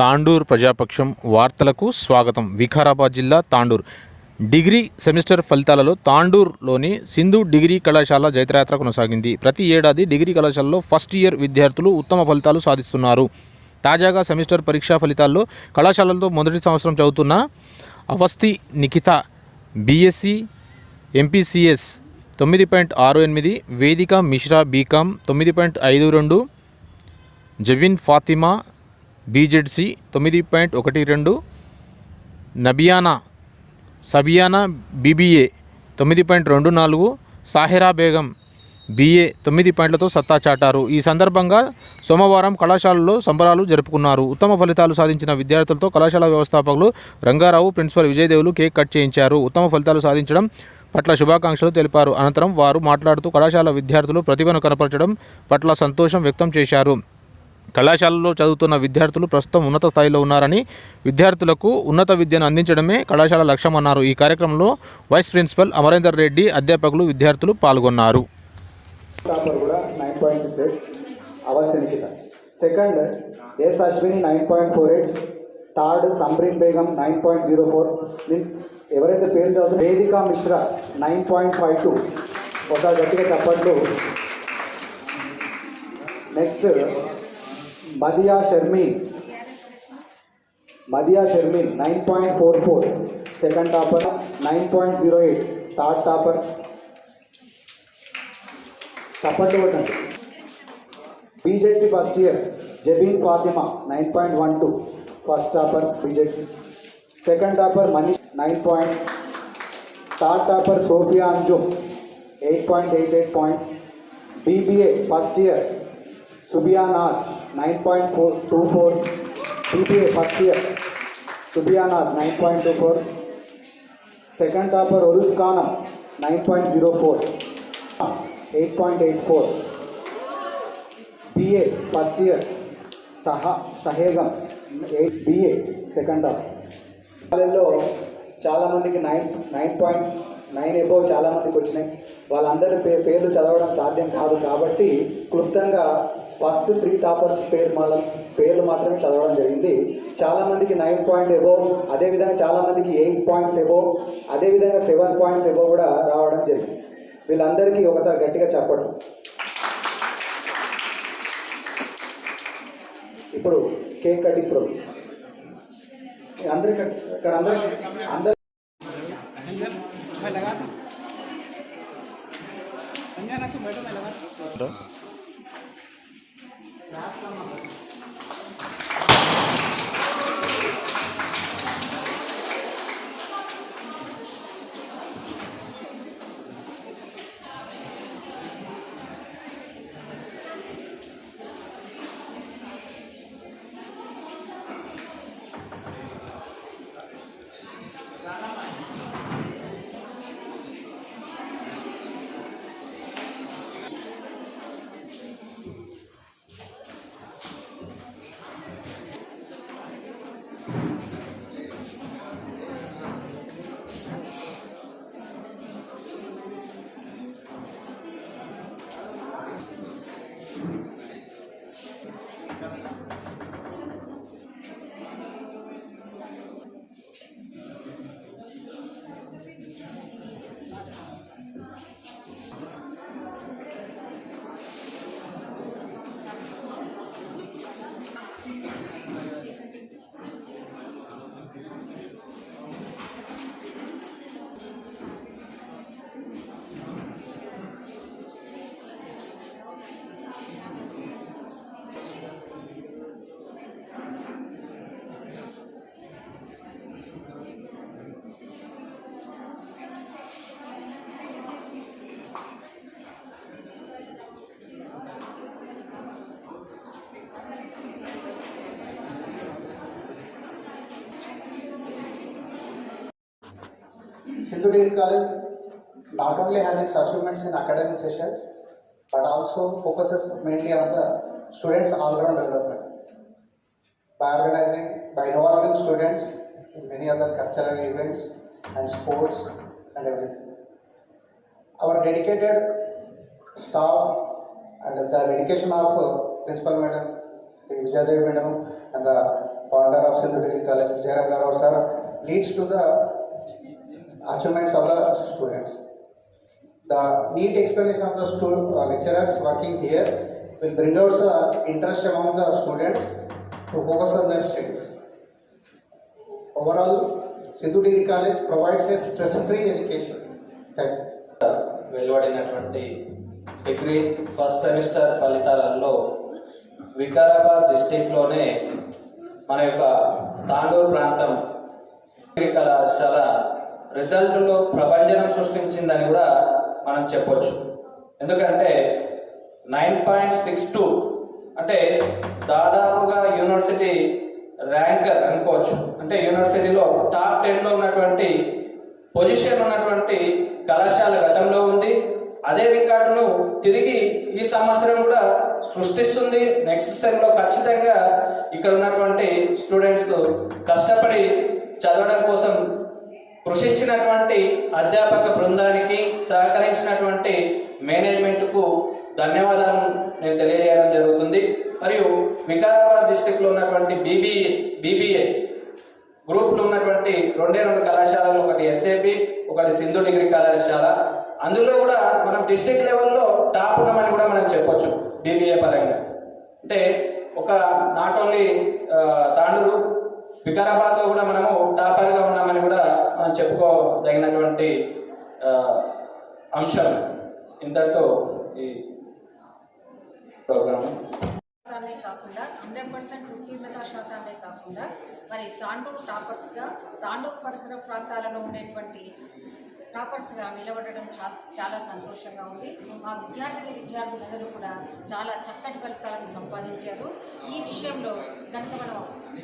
తాండూర్ ప్రజాపక్షం వార్తలకు స్వాగతం. వికారాబాద్ జిల్లా తాండూర్. డిగ్రీ సెమిస్టర్ ఫలితాలలో తాండూర్లోని సింధు డిగ్రీ కళాశాల జైత్రయాత్ర కొనసాగింది. ప్రతి ఏడాది డిగ్రీ కళాశాలలో ఫస్ట్ ఇయర్ విద్యార్థులు ఉత్తమ ఫలితాలు సాధిస్తున్నారు. తాజాగా సెమిస్టర్ పరీక్షా ఫలితాల్లో కళాశాలల్లో మొదటి సంవత్సరం చదువుతున్న అవస్థి నిఖిత బీఎస్సీ ఎంపీసీఎస్ తొమ్మిది పాయింట్ ఆరు ఎనిమిది వేదిక మిశ్రా బీకామ్ తొమ్మిది పాయింట్ ఐదు రెండు జవిన్ ఫాతిమా బీజెడ్సి తొమ్మిది పాయింట్ ఒకటి రెండు నబియానా సబియానా బీబీఏ తొమ్మిది పాయింట్ రెండు నాలుగు సాహిరా బేగం బీఏ తొమ్మిది పాయింట్లతో సత్తా చాటారు. ఈ సందర్భంగా సోమవారం కళాశాలలో సంబరాలు జరుపుకున్నారు. ఉత్తమ ఫలితాలు సాధించిన విద్యార్థులతో కళాశాల వ్యవస్థాపకులు Rangarao principal Vijayadevulu cake cut చేయించారు. ఉత్తమ ఫలితాలు సాధించడం పట్ల శుభాకాంక్షలు తెలిపారు. అనంతరం వారు మాట్లాడుతూ కళాశాల విద్యార్థులు ప్రతిభను కనపరచడం పట్ల సంతోషం వ్యక్తం చేశారు. కళాశాలలో చదువుతున్న విద్యార్థులు ప్రస్తుతం ఉన్నత స్థాయిలో ఉన్నారని విద్యార్థులకు ఉన్నత విద్యను అందించడమే కళాశాల లక్ష్యమన్నారు. ఈ కార్యక్రమంలో వైస్ ప్రిన్సిపల్ అమరేందర్ రెడ్డి అధ్యాపకులు విద్యార్థులు పాల్గొన్నారు. కూడా నైన్ పాయింట్ ఎయిట్ అవస్థ second S Ashwini nine point four eight third Sampreen Begum nine point zero four ఎవరైతే పేరు చదువుతారో Vedika Mishra nine point five two. ఒక గట్టిగా చెప్పట్లు next Madiya Sharmi Madiya Sharmi nine point four four second topper nine point zero eight third topper చప్పట్లు కొట్టండి BZC first year Jabeen Fatima nine point one two first topper BZC second topper Manish nine point third topper nine point four two four CPA first year Subianath nine point two four. Second topper Orus Khanam nine point zero four. Eight point eight four. BA first year సహా సహేగం eight BA second top వాళ్ళల్లో చాలామందికి nine nine points nine above చాలామందికి వచ్చినాయి. వాళ్ళందరి pay పేర్లు చదవడం సాధ్యం కాదు కాబట్టి క్లుప్తంగా ఫస్ట్ త్రీ టాపర్స్ పేరు మళ్ళీ పేర్లు మాత్రమే చదవడం జరిగింది. చాలామందికి నైన్ పాయింట్ ఎబో అదేవిధంగా చాలామందికి ఎయిట్ పాయింట్స్ ఎబో అదేవిధంగా సెవెన్ పాయింట్స్ ఎబో కూడా రావడం జరిగింది. వీళ్ళందరికీ ఒకసారి గట్టిగా చెప్పడం. ఇప్పుడు కేక్ కట్ ఇప్పుడు. అందరికీ ఇక్కడ అందరికీ అందరు รับสมั Hindu Degree College not only has its achievements in academic sessions, but also focuses mainly on the students' all-round development. By organizing, by involving students in many other cultural events and sports and everything. Our dedicated staff and the dedication of uh, Principal Madam, Vijay Madam, and the founder of Sindhu Degree College, Jairam Gaurav sir, leads to the achievements of the students. The neat explanation of the stu- uh, lecturers working here will bring out the interest among the students to focus on their studies. Overall, Sindhu Degree College provides a stress-free education. Thank వెలువడినటువంటి degree first semester ఫలితాలలో వికారాబాద్ డిస్టిక్లోనే మన యొక్క తాండూరు ప్రాంతం కళాశాల రిజల్ట్లో ప్రభంజనం సృష్టించిందని కూడా మనం చెప్పొచ్చు. ఎందుకంటే నైన్ పాయింట్ సిక్స్ టూ అంటే దాదాపుగా యూనివర్సిటీ ర్యాంకర్ అనుకోవచ్చు. అంటే యూనివర్సిటీలో టాప్ టెన్లో ఉన్నటువంటి పొజిషన్ ఉన్నటువంటి కళాశాల గతంలో ఉంది. అదే రికార్డును తిరిగి ఈ సంవత్సరం కూడా సృష్టిస్తుంది. నెక్స్ట్ సెమ్లో ఖచ్చితంగా ఇక్కడ ఉన్నటువంటి స్టూడెంట్స్ కష్టపడి చదవడం కోసం కృషించినటువంటి అధ్యాపక బృందానికి సహకరించినటువంటి మేనేజ్మెంట్కు ధన్యవాదాలు నేను తెలియజేయడం జరుగుతుంది. మరియు వికారాబాద్ డిస్టిక్లో ఉన్నటువంటి బీబీఏ బీబీఏ గ్రూప్లో ఉన్నటువంటి రెండే రెండు కళాశాలలు ఒకటి ఎస్ఏపి ఒకటి సింధు డిగ్రీ కళాశాల. అందులో కూడా మనం డిస్ట్రిక్ట్ లెవెల్లో టాప్ ఉన్నామని కూడా మనం చెప్పొచ్చు బీబీఏ పరంగా. అంటే ఒక నాట్ ఓన్లీ తాండూరు వికారాబాద్లో కూడా మనము టాపర్గా ఉన్నామని కూడా మనం చెప్పుకోదగినటువంటి అంశం ఇంతటితో ఈ ప్రోగ్రామ్ శాతాన్నే కాకుండా హండ్రెడ్ పర్సెంట్ ఉత్తీర్ణత శాతాన్నే కాకుండా మరి తాండూరు టాపర్స్గా తాండూరు పరిసర ప్రాంతాలలో ఉండేటువంటి టాపర్స్గా నిలబడడం చాలా చాలా సంతోషంగా ఉంది. మా విద్యార్థిని విద్యార్థులందరూ కూడా చాలా చక్కటి ఫలితాలను సంపాదించారు. ఈ విషయంలో కనుక మనం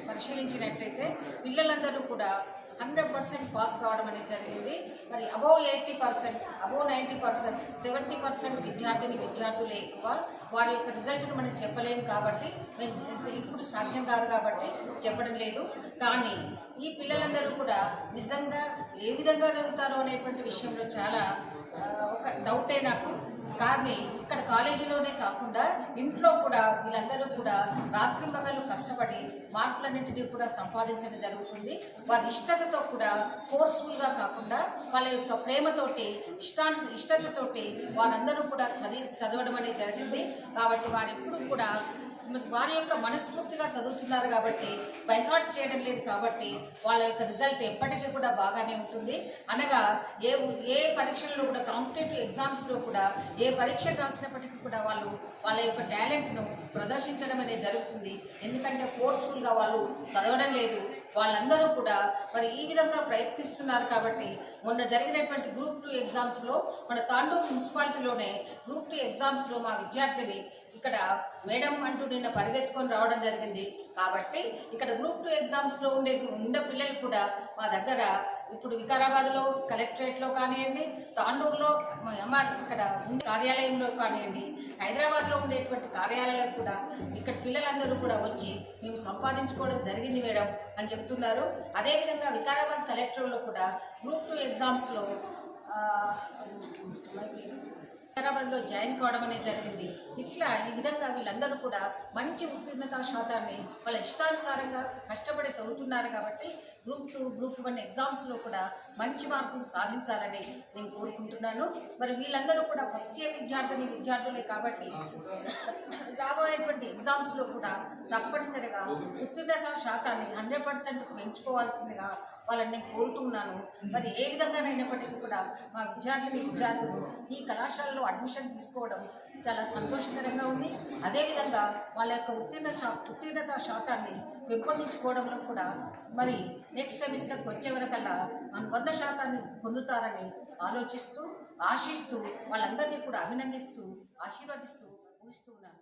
పరిశీలించినట్లయితే పిల్లలందరూ కూడా హండ్రెడ్ పర్సెంట్ పాస్ కావడం అనేది జరిగింది. మరి above eighty percent above ninety percent seventy percent విద్యార్థిని విద్యార్థులే ఎక్కువ. వారి యొక్క రిజల్ట్ను మనం చెప్పలేము కాబట్టి మేము ఇప్పుడు సాధ్యం కాదు కాబట్టి చెప్పడం లేదు. కానీ ఈ పిల్లలందరూ కూడా నిజంగా ఏ విధంగా చదువుతారో అనేటువంటి విషయంలో చాలా ఒక డౌటే నాకు. కానీ ఇక్కడ కాలేజీలోనే కాకుండా ఇంట్లో కూడా వీళ్ళందరూ కూడా రాత్రి పగలు కష్టపడి మార్కులన్నింటినీ కూడా సంపాదించడం జరుగుతుంది. వారి ఇష్టతతో కూడా ఫోర్స్ఫుల్గా కాకుండా వాళ్ళ యొక్క ప్రేమతోటి ఇష్టాన్ ఇష్టతతోటి వారందరూ కూడా చదివి చదవడం అనేది జరిగింది. కాబట్టి వారు కూడా వారి యొక్క మనస్ఫూర్తిగా చదువుతున్నారు కాబట్టి బైహార్ట్ చేయడం లేదు కాబట్టి వాళ్ళ యొక్క రిజల్ట్ ఎప్పటికీ కూడా బాగానే ఉంటుంది. అనగా ఏ ఏ పరీక్షల్లో కూడా కాంపిటేటివ్ ఎగ్జామ్స్లో కూడా ఏ పరీక్ష రాసినప్పటికీ కూడా వాళ్ళు వాళ్ళ యొక్క టాలెంట్ను ప్రదర్శించడం అనేది జరుగుతుంది. ఎందుకంటే ఫోర్స్ఫుల్గా వాళ్ళు చదవడం లేదు. వాళ్ళందరూ కూడా మరి ఈ విధంగా ప్రయత్నిస్తున్నారు కాబట్టి మొన్న జరిగినటువంటి గ్రూప్ టూ ఎగ్జామ్స్లో మన తాండూరు మున్సిపాలిటీలోనే గ్రూప్ టూ ఎగ్జామ్స్లో మా విద్యార్థిని ఇక్కడ మేడం అంటూ నిన్న పరిగెత్తుకొని రావడం జరిగింది. కాబట్టి ఇక్కడ గ్రూప్ టూ ఎగ్జామ్స్లో ఉండే ఉండే పిల్లలు కూడా మా దగ్గర ఇప్పుడు వికారాబాద్లో కలెక్టరేట్లో కానివ్వండి తాండూరులో ఎంఆర్ ఇక్కడ కార్యాలయంలో కానివ్వండి హైదరాబాద్లో ఉండేటువంటి కార్యాలయాలకు కూడా ఇక్కడ పిల్లలందరూ కూడా వచ్చి మేము సంపాదించుకోవడం జరిగింది మేడం అని చెప్తున్నారు. అదేవిధంగా వికారాబాద్ కలెక్టర్లో కూడా గ్రూప్ టూ ఎగ్జామ్స్లో హైదరాబాద్లో జాయిన్ కావడం అనేది జరిగింది. ఇట్లా ఈ విధంగా వీళ్ళందరూ కూడా మంచి ఉత్తీర్ణత శాతాన్ని వాళ్ళ ఇష్టానుసారంగా కష్టపడి చదువుతున్నారు కాబట్టి గ్రూప్ టూ గ్రూప్ వన్ ఎగ్జామ్స్లో కూడా మంచి మార్కులు సాధించాలని నేను కోరుకుంటున్నాను. మరి వీళ్ళందరూ కూడా ఫస్ట్ ఇయర్ విద్యార్థిని విద్యార్థులే కాబట్టి రాబోయేటువంటి ఎగ్జామ్స్లో కూడా తప్పనిసరిగా ఉత్తీర్ణత శాతాన్ని హండ్రెడ్ పర్సెంట్ పెంచుకోవాల్సిందిగా వాళ్ళని నేను కోరుతున్నాను మరి ఏ విధంగానైనప్పటికీ కూడా మా విద్యార్థిని విద్యార్థులు ఈ కళాశాలలో అడ్మిషన్ తీసుకోవడం చాలా సంతోషకరంగా ఉంది. అదేవిధంగా వాళ్ళ యొక్క ఉత్తీర్ణ శా ఉత్తీర్ణత శాతాన్ని పెంపొందించుకోవడంలో కూడా మరి నెక్స్ట్ సెమిస్టర్కి వచ్చే వరకల్లా మన వంద శాతాన్ని పొందుతారని ఆలోచిస్తూ ఆశిస్తూ వాళ్ళందరినీ కూడా అభినందిస్తూ ఆశీర్వదిస్తూ ఊహిస్తూ ఉన్నాను.